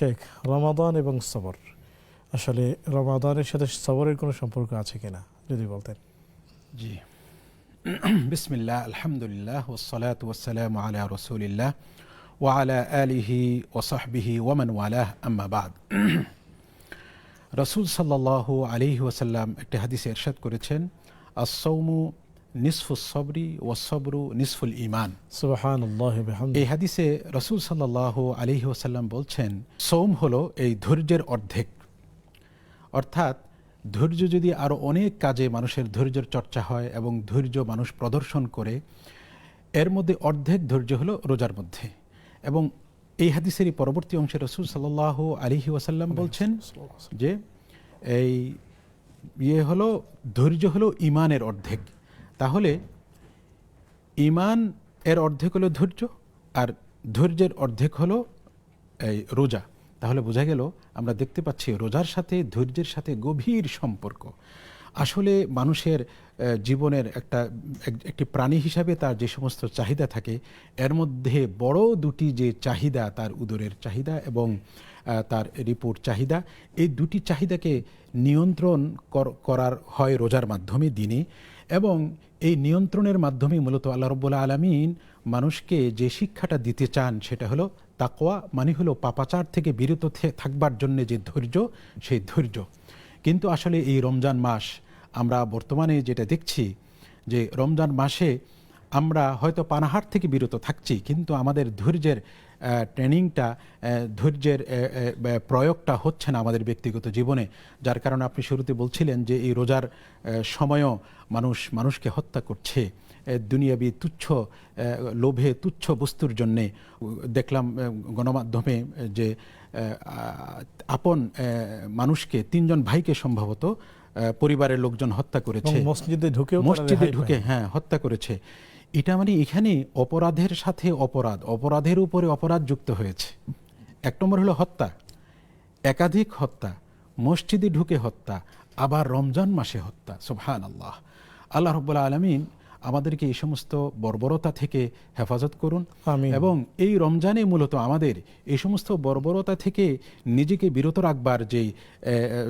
শেখ, রমাদান এবং সবর। আসলে রমাদানের সাথে সবরের কোনো সম্পর্ক আছে কিনা যদি বলতেন। জি। বিসমিল্লাহ, আলহামদুলিল্লাহ ওসলাত ওসালাম আলা রসুলিল্লাহ ওয়ালা আলিহি ওসাহবিহি ওয়ামান ওয়ালাহ, আম্মা বাদ। রসুল সাল্লাহ আলিহি ওসাল্লাম একটি হাদিসে এরশাদ করেছেন আসৌমু নিসফুস সবরি ওয়াসবরু নিসফুল ইমান এই হাদিসে রসুল সাল্লাহ আলিহি ওসাল্লাম বলছেন সৌম হলো এই ধৈর্যের অর্ধেক। অর্থাৎ ধৈর্য যদি আরও অনেক কাজে মানুষের ধৈর্যের চর্চা হয় এবং ধৈর্য মানুষ প্রদর্শন করে এর মধ্যে অর্ধেক ধৈর্য হলো রোজার মধ্যে। এবং এই হাদিসেরই পরবর্তী অংশে রসুল সাল্লাহ আলিহি ওয়াসাল্লাম বলছেন যে এই ইয়ে হলো ধৈর্য হলো ইমানের অর্ধেক। তাহলে ইমান এর অর্ধেক হলো ধৈর্য আর ধৈর্যের অর্ধেক হলো এই রোজা। তাহলে বোঝা গেল আমরা দেখতে পাচ্ছি রোজার সাথে ধৈর্যের সাথে গভীর সম্পর্ক। আসলে মানুষের জীবনের একটা একটি প্রাণী হিসাবে তার যে সমস্ত চাহিদা থাকে, এর মধ্যে বড় দুটি যে চাহিদা তার উদরের চাহিদা এবং তার রিপোর্ট চাহিদা, এই দুটি চাহিদাকে নিয়ন্ত্রণ কর- করার হয় রোজার মাধ্যমে দিনে। এবং এই নিয়ন্ত্রণের মাধ্যমে মূলত আল্লাহ রব্বুল্লা আলমিন মানুষকে যে শিক্ষাটা দিতে চান সেটা হলো তাকোয়া মানে হলো পাপাচার থেকে বিরত থাকবার জন্য যে ধৈর্য, সেই ধৈর্য। কিন্তু আসলে এই রমজান মাস আমরা বর্তমানে যেটা দেখছি যে রমজান মাসে আমরা হয়তো পানাহার থেকে বিরত থাকছি কিন্তু আমাদের ধৈর্যের ট্রেনিংটা ধৈর্যের প্রয়োগটা হচ্ছে না আমাদের ব্যক্তিগত জীবনে। যার কারণে আপনি শুরুতে বলছিলেন যে এই রোজার সময়ও মানুষ মানুষকে হত্যা করছে। দুনিয়াবি তুচ্ছ লোভে তুচ্ছ বস্তুর জন্যে। দেখলাম গণমাধ্যমে যে আপন মানুষকে তিনজন ভাইকে সম্ভবত পরিবারের লোকজন হত্যা করেছে। মসজিদে তারা মসজিদে ঢুকে হ্যাঁ হত্যা করেছে। এটা মানে এখানে অপরাধের সাথে অপরাধ, অপরাধের উপরে অপরাধ যুক্ত হয়েছে। এক নম্বর হলো হত্যা। একাধিক হত্যা, মসজিদে ঢুকে হত্যা, আবার রমজান মাসে হত্যা সোহান আল্লাহ আল্লাহ রব্বুল্লা আলমিন আমাদেরকে এই সমস্ত বর্বরতা থেকে হেফাজত করুন। এবং এই রমজানে মূলত আমাদের এই সমস্ত বর্বরতা থেকে নিজেকে বিরত রাখবার যেই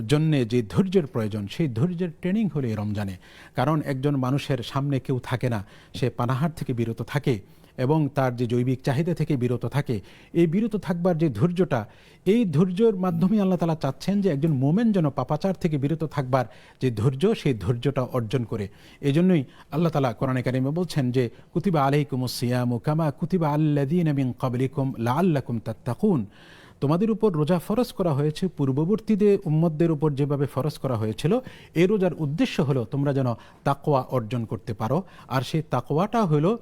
জন্যে যে ধৈর্যের প্রয়োজন সেই ধৈর্যের ট্রেনিং হলো এই রমজানে কারণ একজন মানুষের সামনে কেউ থাকে না সে পানাহার থেকে বিরত থাকে এবং তার যে জৈবিক চাহিদা থেকে বিরত থাকে, এই বিরত থাকবার যে ধৈর্যটা, এই ধৈর্যর মাধ্যমে আল্লাহ তালা চাচ্ছেন যে একজন মোমেন যেন পাপাচার থেকে বিরত থাকবার যে ধৈর্য, সেই ধৈর্যটা অর্জন করে। এই জন্যই আল্লাহ তালা কোরআনে কারিমে বলছেন যে, কুতিবা আলাইকুম সিয়ামু কামা কুতিবা আল্লাদিন কাবলিকুম লাআল্লাকুম তাত্তাকুন। তোমাদের উপর রোজা ফরজ করা হয়েছে, পূর্ববর্তীদের উম্মদদের উপর যেভাবে ফরজ করা হয়েছিল এই রোজার উদ্দেশ্য হলো তোমরা যেন তাকোয়া অর্জন করতে পারো। আর সেই তাকোয়াটা হলো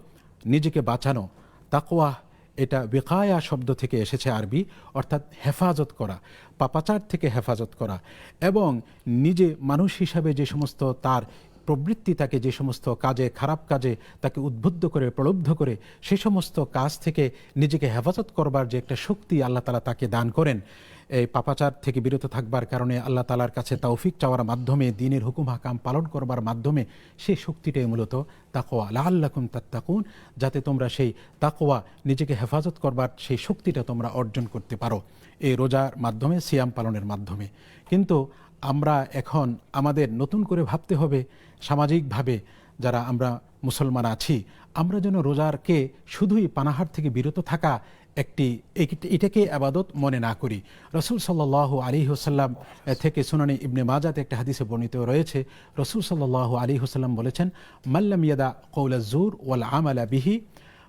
নিজেকে বাঁচানো তাকোয়া এটা বেকায়া শব্দ থেকে এসেছে আরবি, অর্থাৎ হেফাজত করা, পাপাচার থেকে হেফাজত করা, এবং নিজে মানুষ হিসাবে যে সমস্ত তার প্রবৃত্তি, তাকে যে সমস্ত কাজে, খারাপ কাজে, তাকে উদ্বুদ্ধ করে, প্রলুব্ধ করে, সে সমস্ত কাজ থেকে নিজেকে হেফাজত করবার যে একটা শক্তি আল্লাহ তালা তাকে দান করেন। এই পাপাচার থেকে বিরত থাকবার কারণে আল্লাহ তালার কাছে তৌফিক চাওয়ার মাধ্যমে, দিনের হুকুম হাকাম পালন করবার মাধ্যমে সেই শক্তিটাই মূলত তাকোয়া লাল্লাকুম তাত্তাকুন, যাতে তোমরা সেই তাকোয়া নিজেকে হেফাজত করবার সেই শক্তিটা তোমরা অর্জন করতে পারো। এই রোজার মাধ্যমে, সিয়াম পালনের মাধ্যমে। কিন্তু আমরা এখন আমাদের নতুন করে ভাবতে হবে, সামাজিকভাবে যারা আমরা মুসলমান আছি, আমরা যেন রোজারকে শুধুই পানাহার থেকে বিরত থাকা একটি এটি- এটাকে আবাদত মনে না করি। রসুল সাল্লাহ আলী হোসাল্লাম থেকে সুনানি ইবনে মাজাতে একটা হাদিসে বর্ণিত রয়েছে। রসুল সাল্লাহ আলী হোসাল্লাম বলেছেন মাল্লাম ইয়াদা কৌলা জুর ওয়াল আমালা বিহি,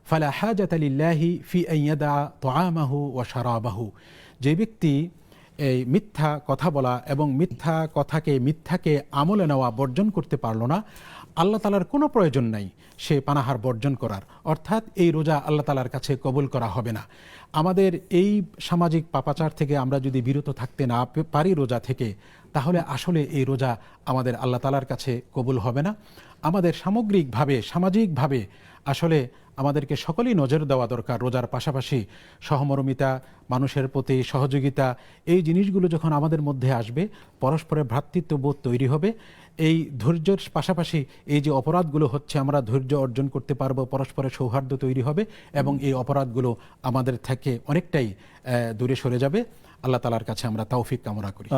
ফালা হাজাত আলিল্লাহি ফি আইয়াদা আমাহু ও সারাবাহু যে ব্যক্তি এই মিথ্যা কথা বলা এবং মিথ্যা কথাকে মিথ্যাকে আমলে নেওয়া বর্জন করতে পারল না, আল্লাহ তালার কোনো প্রয়োজন নাই, সে পানাহার বর্জন করার। অর্থাৎ এই রোজা আল্লাহ তালার কাছে কবুল করা হবে না। আমাদের এই সামাজিক পাপাচার থেকে আমরা যদি বিরত থাকতে না পারি রোজা থেকে, তাহলে আসলে এই রোজা আমাদের আল্লাহ তালার কাছে কবুল হবে না। আমাদের সামগ্রিকভাবে, সামাজিকভাবে আসলে আমাদেরকে সকলেই নজর দেওয়া দরকার রোজার পাশাপাশি। সহমরমিতা, মানুষের প্রতি সহযোগিতা, এই জিনিসগুলো যখন আমাদের মধ্যে আসবে, পরস্পরের ভ্রাতৃত্ববোধ তৈরি হবে। এই ধৈর্যের পাশাপাশি এই যে অপরাধগুলো হচ্ছে, আমরা ধৈর্য অর্জন করতে পারব, পরস্পরের সৌহার্দ্য তৈরি হবে এবং এই অপরাধগুলো আমাদের থেকে অনেকটাই দূরে সরে যাবে। আল্লাহ তালার কাছে আমরা তৌফিক কামনা করি।